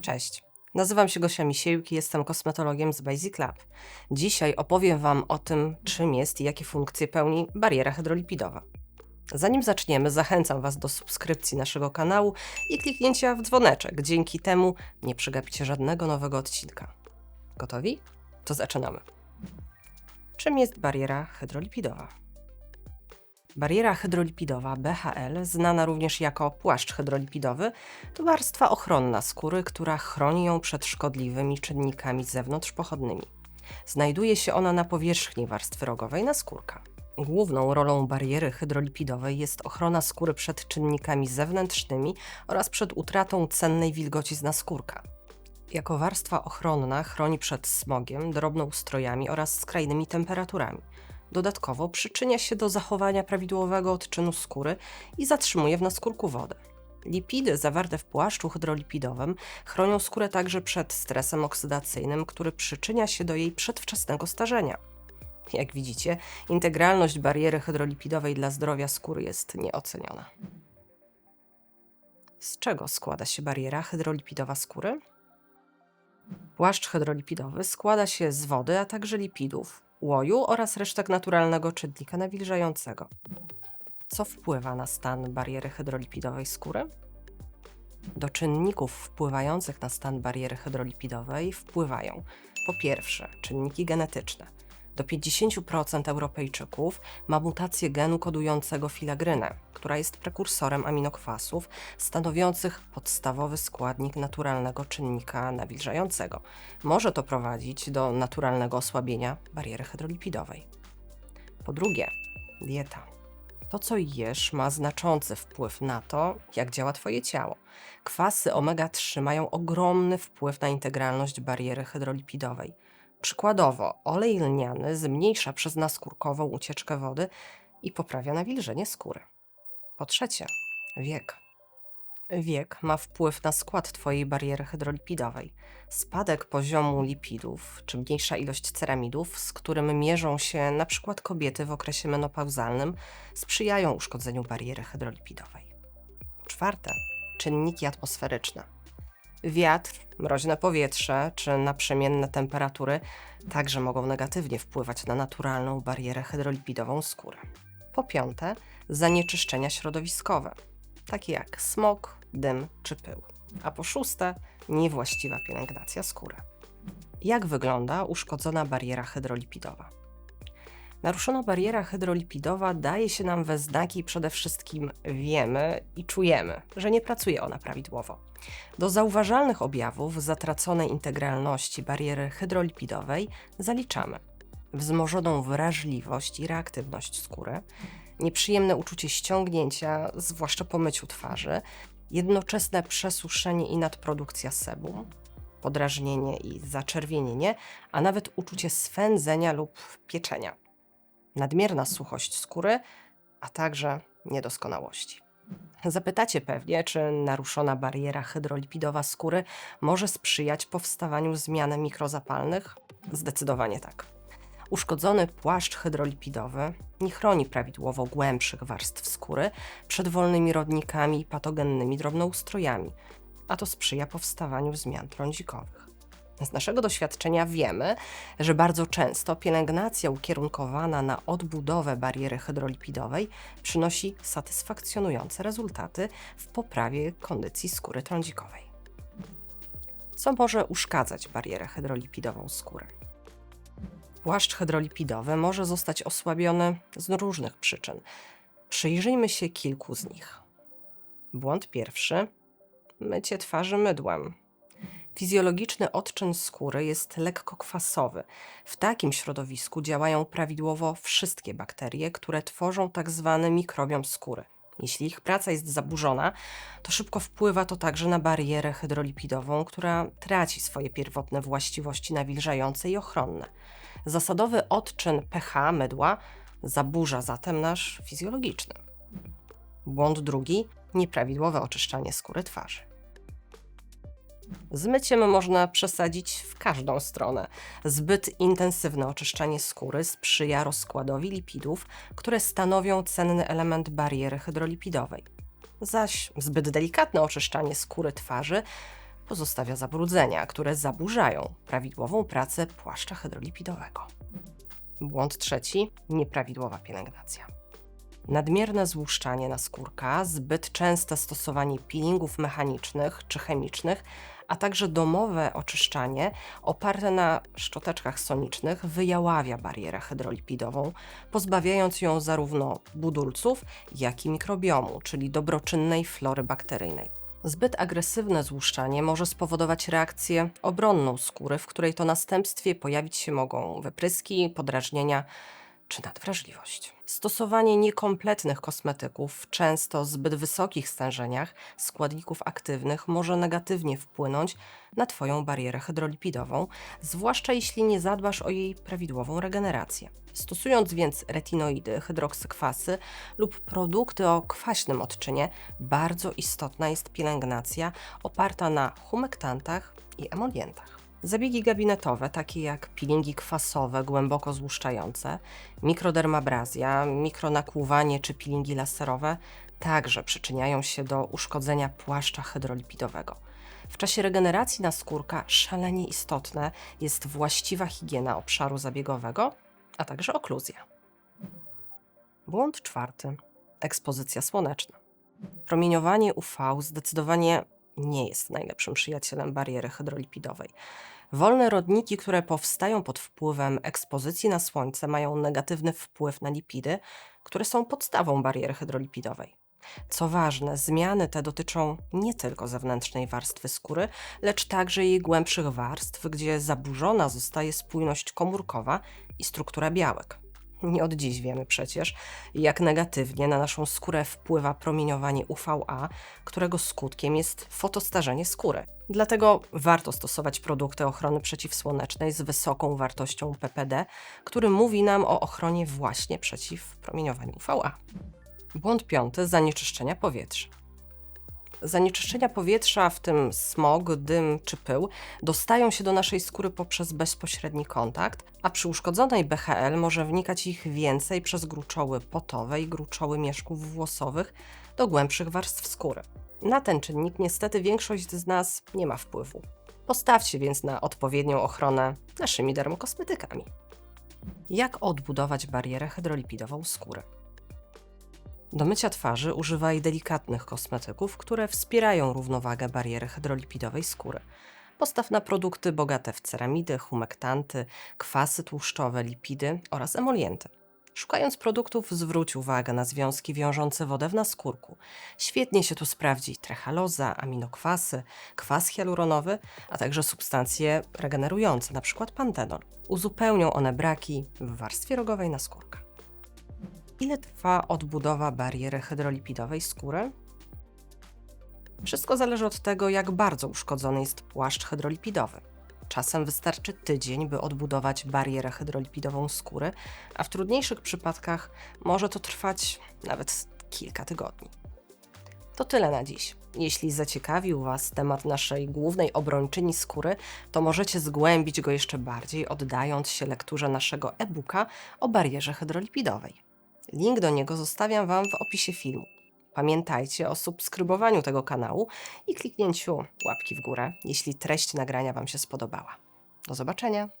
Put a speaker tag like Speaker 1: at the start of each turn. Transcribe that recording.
Speaker 1: Cześć. Nazywam się Gosia Misiełki, jestem kosmetologiem z Basic Lab. Dzisiaj opowiem Wam o tym, czym jest i jakie funkcje pełni bariera hydrolipidowa. Zanim zaczniemy, zachęcam Was do subskrypcji naszego kanału i kliknięcia w dzwoneczek. Dzięki temu nie przegapicie żadnego nowego odcinka. Gotowi? To zaczynamy. Czym jest bariera hydrolipidowa? Bariera hydrolipidowa BHL, znana również jako płaszcz hydrolipidowy, to warstwa ochronna skóry, która chroni ją przed szkodliwymi czynnikami zewnątrzpochodnymi. Znajduje się ona na powierzchni warstwy rogowej naskórka. Główną rolą bariery hydrolipidowej jest ochrona skóry przed czynnikami zewnętrznymi oraz przed utratą cennej wilgoci z naskórka. Jako warstwa ochronna chroni przed smogiem, drobnoustrojami oraz skrajnymi temperaturami. Dodatkowo przyczynia się do zachowania prawidłowego odczynu skóry i zatrzymuje w naskórku wodę. Lipidy zawarte w płaszczu hydrolipidowym chronią skórę także przed stresem oksydacyjnym, który przyczynia się do jej przedwczesnego starzenia. Jak widzicie, integralność bariery hydrolipidowej dla zdrowia skóry jest nieoceniona. Z czego składa się bariera hydrolipidowa skóry? Płaszcz hydrolipidowy składa się z wody, a także lipidów, łoju oraz resztek naturalnego czynnika nawilżającego. Co wpływa na stan bariery hydrolipidowej skóry? Do czynników wpływających na stan bariery hydrolipidowej wpływają po pierwsze czynniki genetyczne. Do 50% Europejczyków ma mutację genu kodującego filagrynę, która jest prekursorem aminokwasów stanowiących podstawowy składnik naturalnego czynnika nawilżającego. Może to prowadzić do naturalnego osłabienia bariery hydrolipidowej. Po drugie, dieta. To, co jesz, ma znaczący wpływ na to, jak działa Twoje ciało. Kwasy omega-3 mają ogromny wpływ na integralność bariery hydrolipidowej. Przykładowo, olej lniany zmniejsza przez naskórkową ucieczkę wody i poprawia nawilżenie skóry. Po trzecie, wiek. Wiek ma wpływ na skład Twojej bariery hydrolipidowej. Spadek poziomu lipidów, czy mniejsza ilość ceramidów, z którym mierzą się np. kobiety w okresie menopauzalnym, sprzyjają uszkodzeniu bariery hydrolipidowej. Po czwarte, czynniki atmosferyczne. Wiatr, mroźne powietrze czy naprzemienne temperatury także mogą negatywnie wpływać na naturalną barierę hydrolipidową skóry. Po piąte, zanieczyszczenia środowiskowe, takie jak smog, dym czy pył. A po szóste, niewłaściwa pielęgnacja skóry. Jak wygląda uszkodzona bariera hydrolipidowa? Naruszona bariera hydrolipidowa daje się nam we znaki przede wszystkim wiemy i czujemy, że nie pracuje ona prawidłowo. Do zauważalnych objawów zatraconej integralności bariery hydrolipidowej zaliczamy wzmożoną wrażliwość i reaktywność skóry, nieprzyjemne uczucie ściągnięcia, zwłaszcza po myciu twarzy, jednoczesne przesuszenie i nadprodukcja sebum, podrażnienie i zaczerwienienie, a nawet uczucie swędzenia lub pieczenia, nadmierna suchość skóry, a także niedoskonałości. Zapytacie pewnie, czy naruszona bariera hydrolipidowa skóry może sprzyjać powstawaniu zmian mikrozapalnych? Zdecydowanie tak. Uszkodzony płaszcz hydrolipidowy nie chroni prawidłowo głębszych warstw skóry przed wolnymi rodnikami i patogennymi drobnoustrojami, a to sprzyja powstawaniu zmian trądzikowych. Z naszego doświadczenia wiemy, że bardzo często pielęgnacja ukierunkowana na odbudowę bariery hydrolipidowej przynosi satysfakcjonujące rezultaty w poprawie kondycji skóry trądzikowej. Co może uszkadzać barierę hydrolipidową skóry? Płaszcz hydrolipidowy może zostać osłabiony z różnych przyczyn. Przyjrzyjmy się kilku z nich. Błąd pierwszy: mycie twarzy mydłem. Fizjologiczny odczyn skóry jest lekko kwasowy. W takim środowisku działają prawidłowo wszystkie bakterie, które tworzą tak zwany mikrobiom skóry. Jeśli ich praca jest zaburzona, to szybko wpływa to także na barierę hydrolipidową, która traci swoje pierwotne właściwości nawilżające i ochronne. Zasadowy odczyn pH mydła zaburza zatem nasz fizjologiczny. Błąd drugi nieprawidłowe oczyszczanie skóry twarzy. Z myciem można przesadzić w każdą stronę. Zbyt intensywne oczyszczanie skóry sprzyja rozkładowi lipidów, które stanowią cenny element bariery hydrolipidowej. Zaś zbyt delikatne oczyszczanie skóry twarzy pozostawia zabrudzenia, które zaburzają prawidłową pracę płaszcza hydrolipidowego. Błąd trzeci nieprawidłowa pielęgnacja. Nadmierne złuszczanie naskórka, zbyt częste stosowanie peelingów mechanicznych czy chemicznych, a także domowe oczyszczanie oparte na szczoteczkach sonicznych wyjaławia barierę hydrolipidową, pozbawiając ją zarówno budulców, jak i mikrobiomu, czyli dobroczynnej flory bakteryjnej. Zbyt agresywne złuszczanie może spowodować reakcję obronną skóry, w której to następstwie pojawić się mogą wypryski, podrażnienia czy nadwrażliwość. Stosowanie niekompletnych kosmetyków, często zbyt wysokich stężeniach składników aktywnych, może negatywnie wpłynąć na Twoją barierę hydrolipidową, zwłaszcza jeśli nie zadbasz o jej prawidłową regenerację. Stosując więc retinoidy, hydroksykwasy lub produkty o kwaśnym odczynie, bardzo istotna jest pielęgnacja oparta na humektantach i emolientach. Zabiegi gabinetowe, takie jak peelingi kwasowe, głęboko złuszczające, mikrodermabrazja, mikronakłuwanie czy peelingi laserowe, także przyczyniają się do uszkodzenia płaszcza hydrolipidowego. W czasie regeneracji naskórka szalenie istotne jest właściwa higiena obszaru zabiegowego, a także okluzja. Błąd czwarty. Ekspozycja słoneczna. Promieniowanie UV zdecydowanie nie jest najlepszym przyjacielem bariery hydrolipidowej. Wolne rodniki, które powstają pod wpływem ekspozycji na słońce, mają negatywny wpływ na lipidy, które są podstawą bariery hydrolipidowej. Co ważne, zmiany te dotyczą nie tylko zewnętrznej warstwy skóry, lecz także jej głębszych warstw, gdzie zaburzona zostaje spójność komórkowa i struktura białek. Nie od dziś wiemy przecież, jak negatywnie na naszą skórę wpływa promieniowanie UVA, którego skutkiem jest fotostarzenie skóry. Dlatego warto stosować produkty ochrony przeciwsłonecznej z wysoką wartością PPD, który mówi nam o ochronie właśnie przeciw promieniowaniu UVA. Błąd piąty zanieczyszczenia powietrza. Zanieczyszczenia powietrza, w tym smog, dym czy pył, dostają się do naszej skóry poprzez bezpośredni kontakt, a przy uszkodzonej BHL może wnikać ich więcej przez gruczoły potowe i gruczoły mieszków włosowych do głębszych warstw skóry. Na ten czynnik niestety większość z nas nie ma wpływu. Postawcie więc na odpowiednią ochronę naszymi dermokosmetykami. Jak odbudować barierę hydrolipidową skóry? Do mycia twarzy używaj delikatnych kosmetyków, które wspierają równowagę bariery hydrolipidowej skóry. Postaw na produkty bogate w ceramidy, humektanty, kwasy tłuszczowe, lipidy oraz emolienty. Szukając produktów, zwróć uwagę na związki wiążące wodę w naskórku. Świetnie się tu sprawdzi trechaloza, aminokwasy, kwas hialuronowy, a także substancje regenerujące, np. pantenol. Uzupełnią one braki w warstwie rogowej naskórka. Ile trwa odbudowa bariery hydrolipidowej skóry? Wszystko zależy od tego, jak bardzo uszkodzony jest płaszcz hydrolipidowy. Czasem wystarczy tydzień, by odbudować barierę hydrolipidową skóry, a w trudniejszych przypadkach może to trwać nawet kilka tygodni. To tyle na dziś. Jeśli zaciekawił Was temat naszej głównej obrończyni skóry, to możecie zgłębić go jeszcze bardziej, oddając się lekturze naszego e-booka o barierze hydrolipidowej. Link do niego zostawiam Wam w opisie filmu. Pamiętajcie o subskrybowaniu tego kanału i kliknięciu łapki w górę, jeśli treść nagrania Wam się spodobała. Do zobaczenia!